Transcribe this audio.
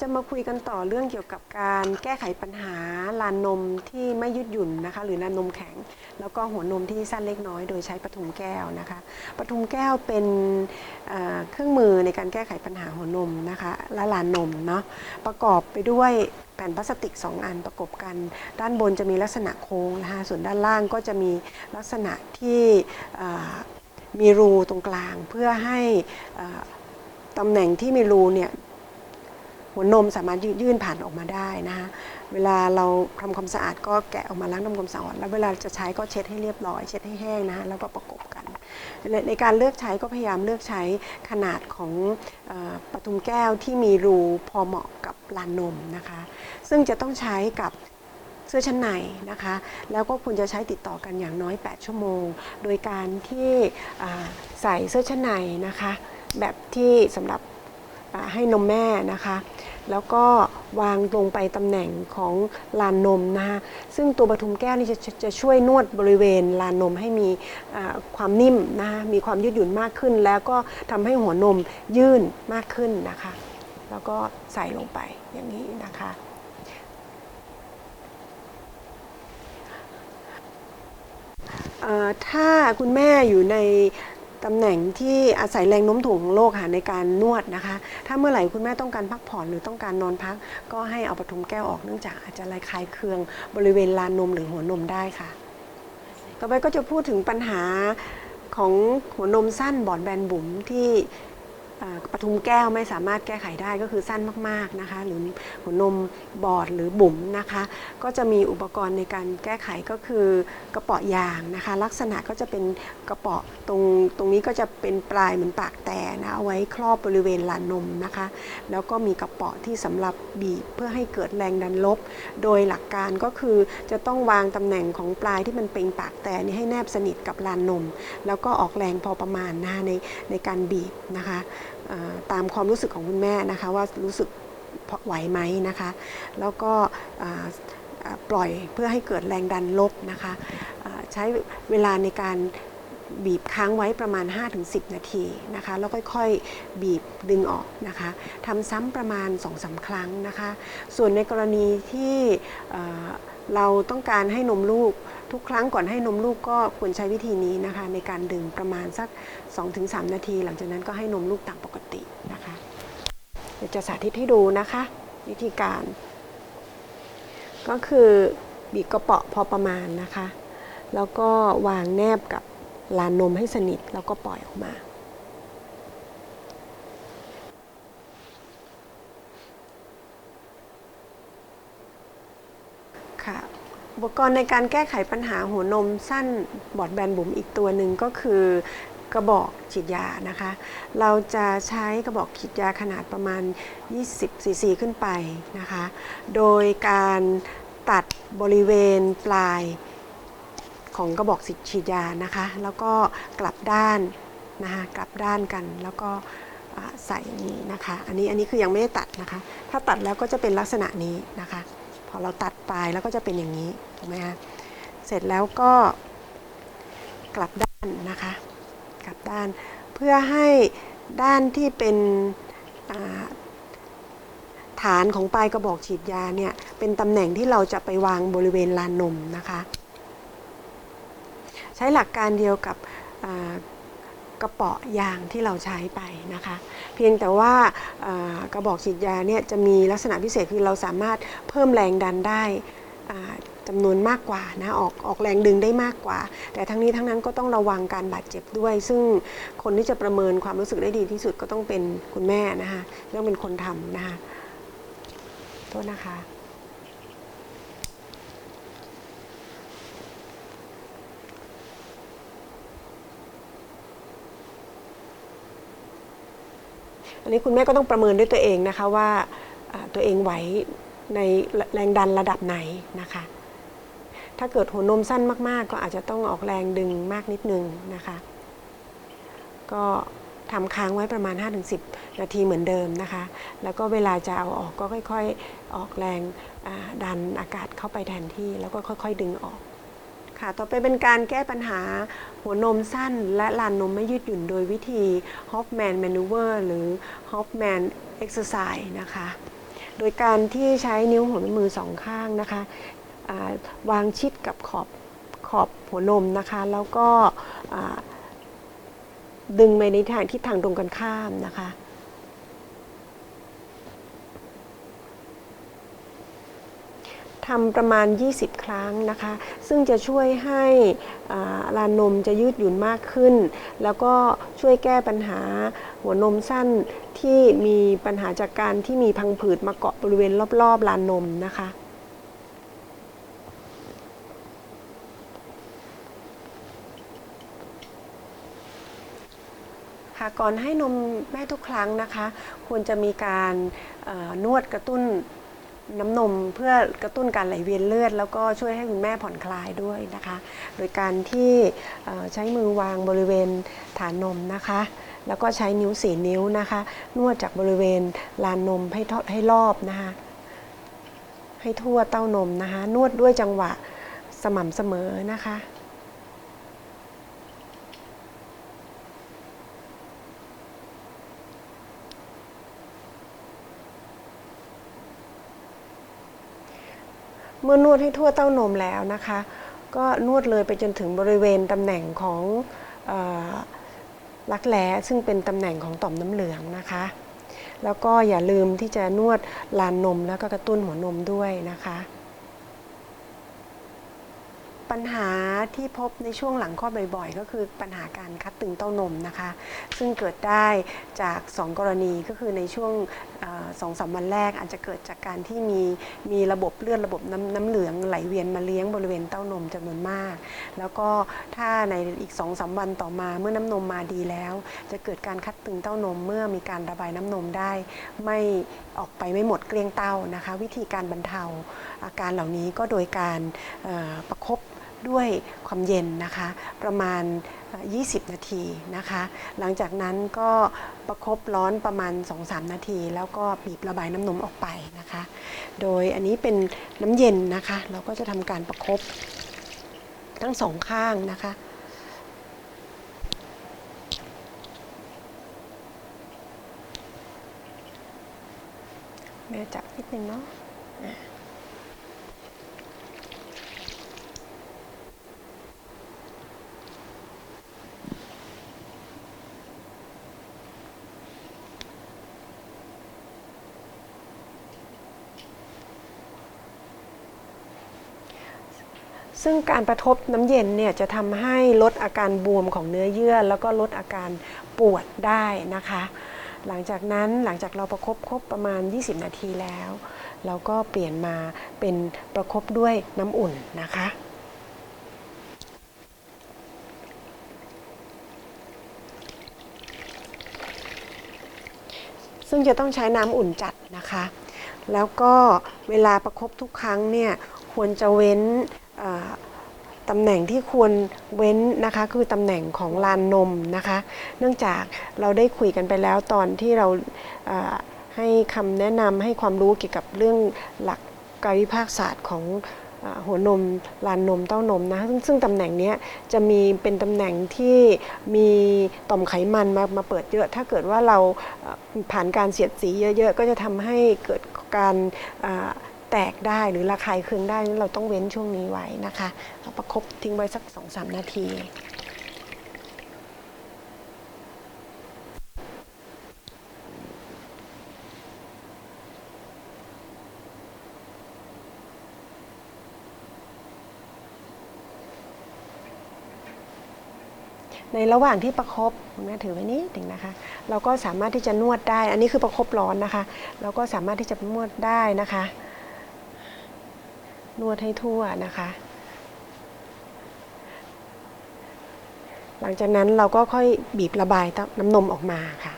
จะมาคุยกันต่อเรื่องเกี่ยวกับการแก้ไขปัญหาลานนมที่ไม่ยืดหยุ่นนะคะ หรือลานนมแข็ง แล้วก็หัวนมที่สั้นเล็กน้อย โดยใช้ปทุมแก้วนะคะปทุมแก้วเป็นเครื่องมือในการแก้ไขปัญหาหัวนมนะคะและลานนมเนาะประกอบไปด้วยแผ่นพลาสติก 2 อันประกบกัน ด้านบนจะมีลักษณะโค้งนะคะส่วนด้านล่างก็จะมีลักษณะที่มีรูตรงกลางเพื่อให้ตำแหน่งที่มีรูเนี่ย หัวนมสามารถยื่นผ่านออกมาได้นะคะเวลาเราทำความสะอาดก็แกะออกมาล้างทำความสะอาดแล้วเวลาจะใช้ก็เช็ดให้เรียบร้อย เช็ดให้แห้งนะคะแล้วก็ประกบกัน ในในการเลือกใช้ก็พยายามเลือกใช้ขนาดของออปทุมแก้วที่มีรูพอเหมาะกับลานนมนะคะ ซึ่งจะต้องใช้กับเสื้อชั้นในนะคะ แล้วก็ควรจะใช้ติดต่อกันอย่างน้อย 8 ชั่วโมง โดยการที่ใส่เสื้อชั้นในนะคะ แบบที่สำหรับ ให้นมแม่นะคะ แล้วก็วางลงไปตำแหน่งของลานนมนะคะซึ่งตัวปทุมแก้วนี่จะจะจะช่วยนวดบริเวณลานนมให้มีอ่าความนิ่มนะคะมีความยืดหยุ่นมากขึ้น แล้วก็ทำให้หัวนมยื่นมากขึ้นนะคะ แล้วก็ใส่ลงไปอย่างนี้นะคะ เอ่อถ้าคุณแม่อยู่ใน ตำแหน่งที่อาศัยแรงโน้มถ่วงของโลกค่ะในการนวดนะคะ ถ้าเมื่อไหร่คุณแม่ต้องการพักผ่อนหรือต้องการนอนพัก ก็ให้เอาปฐุมแก้วออกเนื่องจากอาจจะระคายเคืองบริเวณลานนมหรือหัวนมได้ค่ะ ต่อไปก็จะพูดถึงปัญหาของหัวนมสั้นบอดแบนบุ๋มที่ ปทุมแก้วไม่สามารถแก้ไขได้ก็คือสั้นมากๆนะคะ หรือหัวนมบอดหรือบุ๋มนะคะ ก็จะมีอุปกรณ์ในการแก้ไขก็คือกระเป๋อยางนะคะ ลักษณะก็จะเป็นกระเป๋อตรงตรงนี้ก็จะเป็นปลายเหมือนปากแต่นะเอาไว้ครอบบริเวณลานนมนะคะ แล้วก็มีกระเป๋อที่สำหรับบีบเพื่อให้เกิดแรงดันลบ โดยหลักการก็คือจะต้องวางตำแหน่งของปลายที่มันเป็นปากแต่นี่ให้แนบสนิทกับลานนม แล้วก็ออกแรงพอประมาณนะคะในในการบีบนะคะ ตามความรู้สึกของคุณแม่นะคะว่ารู้สึกไหวไหมนะคะ แล้วก็ปล่อยเพื่อให้เกิดแรงดันลบนะคะใช้เวลาในการบีบค้างไว้ประมาณ 5-10 นาทีนะคะแล้วค่อยๆ บีบดึงออกนะคะทำซ้ำประมาณ 2-3 ครั้งนะคะ ส่วนในกรณีที่ เราต้องการให้นมลูก ทุกครั้งก่อนให้นมลูกก็ควรใช้วิธีนี้นะคะ ในการดึงประมาณสัก 2-3 นาที หลังจากนั้นก็ให้นมลูกตามปกตินะคะเดี๋ยวจะสาธิตให้ดูนะคะ วิธีการ ก็คือบีบกระเปาะพอประมาณนะคะ แล้วก็วางแนบกับลานนมให้สนิทแล้วก็ปล่อยออกมา ค่ะ อุปกรณ์ในการแก้ไขปัญหาหัวนมสั้นบอดแบนบุ๋มอีกตัวหนึ่งก็คือกระบอกฉีดยานะคะ เราจะใช้กระบอกฉีดยาขนาดประมาณ 20ซีซีขึ้นไปนะคะ โดยการตัดบริเวณปลายของกระบอกฉีดยานะคะ แล้วก็กลับด้านนะคะกลับด้านกันแล้วก็ใส่นี้นะคะ อันนี้อันนี้คือยังไม่ได้ตัดนะคะ ถ้าตัดแล้วก็จะเป็นลักษณะนี้นะคะ พอเราตัดปลายแล้วก็จะเป็นอย่างนี้ ถูกไหมคะเสร็จแล้วก็กลับด้านนะคะ กลับด้านเพื่อให้ด้านที่เป็นฐานของปลายกระบอกฉีดยาเนี่ยเป็นตำแหน่งที่เราจะไปวางบริเวณลานนมนะคะ ใช้หลักการเดียวกับกระเป๋อยางที่เราใช้ไปนะคะ เพียงแต่ว่ากระบอกฉีดยาเนี่ยจะมีลักษณะพิเศษคือเราสามารถเพิ่มแรงดันได้ อ่าจำนวนมากกว่านะออกออกแรงดึงได้มากกว่า แต่ทั้งนี้ทั้งนั้นก็ต้องระวังการบาดเจ็บด้วย ซึ่งคนที่จะประเมินความรู้สึกได้ดีที่สุดก็ต้องเป็นคุณแม่นะคะต้องเป็นคนทำนะคะโทษนะคะอันนี้คุณแม่ก็ต้องประเมินด้วยตัวเองนะคะว่าตัวเองไหวในแรงดันระดับไหนนะคะ ถ้าเกิดหัวนมสั้นมากๆ ก็อาจจะต้องออกแรงดึงมากนิดนึงนะคะ ก็ทำค้างไว้ประมาณ 5-10 นาทีเหมือนเดิมนะคะ แล้วก็เวลาจะเอาออกก็ค่อยๆ ออกแรงดันอากาศเข้าไปแทนที่แล้วก็ค่อยๆ ดึงออกค่ะ ต่อไปเป็นการแก้ปัญหาหัวนมสั้นและลานนมไม่ยืดหยุ่นโดยวิธี Hoffman Maneuver หรือ Hoffman Exercise นะคะ โดยการที่ใช้นิ้วหัวแม่มือสองข้างนะคะ วางชิดกับขอบขอบหัวนมนะคะ แล้วก็ดึงไปในทางทิศทางตรงกันข้ามนะคะทำประมาณ 20 ครั้งนะคะ ซึ่งจะช่วยให้ลานนมจะยืดหยุ่นมากขึ้น แล้วก็ช่วยแก้ปัญหาหัวนมสั้นที่มีปัญหาจากการที่มีพังผืดมาเกาะบริเวณรอบๆลานนมนะคะ ค่ะก่อนให้นมแม่ทุกครั้งนะคะ ควรจะมีการนวดกระตุ้นน้ำนมเพื่อกระตุ้นการไหลเวียนเลือด แล้วก็ช่วยให้คุณแม่ผ่อนคลายด้วยนะคะ โดยการที่ใช้มือวางบริเวณฐานนมนะคะ แล้วก็ใช้นิ้วสี่นิ้วนะคะ นวดจากบริเวณลานนมให้ทอดให้รอบนะคะ ให้ทั่วเต้านมนะคะ นวดด้วยจังหวะสม่ำเสมอนะคะ เมื่อนวดให้ทั่วเต้านมแล้วนะคะ ก็นวดเลยไปจนถึงบริเวณตำแหน่งของรักแร้ซึ่งเป็นตำแหน่งของต่อมน้ำเหลืองนะคะ แล้วก็อย่าลืมที่จะนวดลานนมแล้วก็กระตุ้นหัวนมด้วยนะคะ ปัญหาที่พบในช่วงหลังคลอดบ่อยๆ ก็คือปัญหาการคัดตึงเต้านมนะคะ ซึ่งเกิดได้จาก 2 กรณีก็คือในช่วงสองสามวันแรกอาจจะเกิดจากการที่มีมีระบบเลือดระบบน้ำน้ำเหลืองไหลเวียนมาเลี้ยงบริเวณเต้านมจำนวนมาก แล้วก็ถ้าในอีก2องสาวันต่อมาเมื่อน้ำนมมาดีแล้ว จะเกิดการคัดตึงเต้านมเมื่อมีการระบายน้ำนมได้ ไม่ออกไปไม่หมดเกลี้ยงเต้านะคะ วิธีการบรรเทาอาการเหล่านี้ก็โดยการประคบ ด้วยความเย็นนะคะประมาณ 20 นาทีนะคะ หลังจากนั้นก็ประคบร้อนประมาณ 2-3 นาที แล้วก็บีบระบายน้ำนมออกไปนะคะ โดยอันนี้เป็นน้ำเย็นนะคะ เราก็จะทำการประคบทั้งสองข้างนะคะแม่จับนิดนึงเนาะ ซึ่งการประทบน้ำเย็นเนี่ยจะทำให้ลดอาการบวมของเนื้อเยื่อ แล้วก็ลดอาการปวดได้นะคะ หลังจากนั้นหลังจากเราประคบครบประมาณ 20 นาทีแล้ว เราก็เปลี่ยนมาเป็นประคบด้วยน้ำอุ่นนะคะซึ่งจะต้องใช้น้ำอุ่นจัดนะคะ แล้วก็เวลาประคบทุกครั้งเนี่ยควรจะเว้น ตำแหน่งที่ควรเว้นนะคะคือตำแหน่งของลานนมนะคะ เนื่องจากเราได้คุยกันไปแล้วตอนที่เราให้คำแนะนำให้ความรู้เกี่ยวกับเรื่องหลักกายวิภาคศาสตร์ของหัวนมลานนมเต้านมนะซึ่งซึ่งตำแหน่งนี้จะมีเป็นตำแหน่งที่มีต่อมไขมันมามาเปิดเยอะ ถ้าเกิดว่าเราผ่านการเสียดสีเยอะๆ ก็จะทำให้เกิดการา แตกได้หรือระคายเคืองได้เราต้องเว้นช่วงนี้ไว้นะคะเอาประคบทิ้งไว้สัก 2-3 นาทีในระหว่างที่ประคบคุณแม่ถือไว้นิดหนึ่งนะคะ เราก็สามารถที่จะนวดได้ อันนี้คือประคบร้อนนะคะ เราก็สามารถที่จะนวดได้นะคะ นวดให้ทั่วนะคะ หลังจากนั้นเราก็ค่อยบีบระบายน้ำนมออกมาค่ะ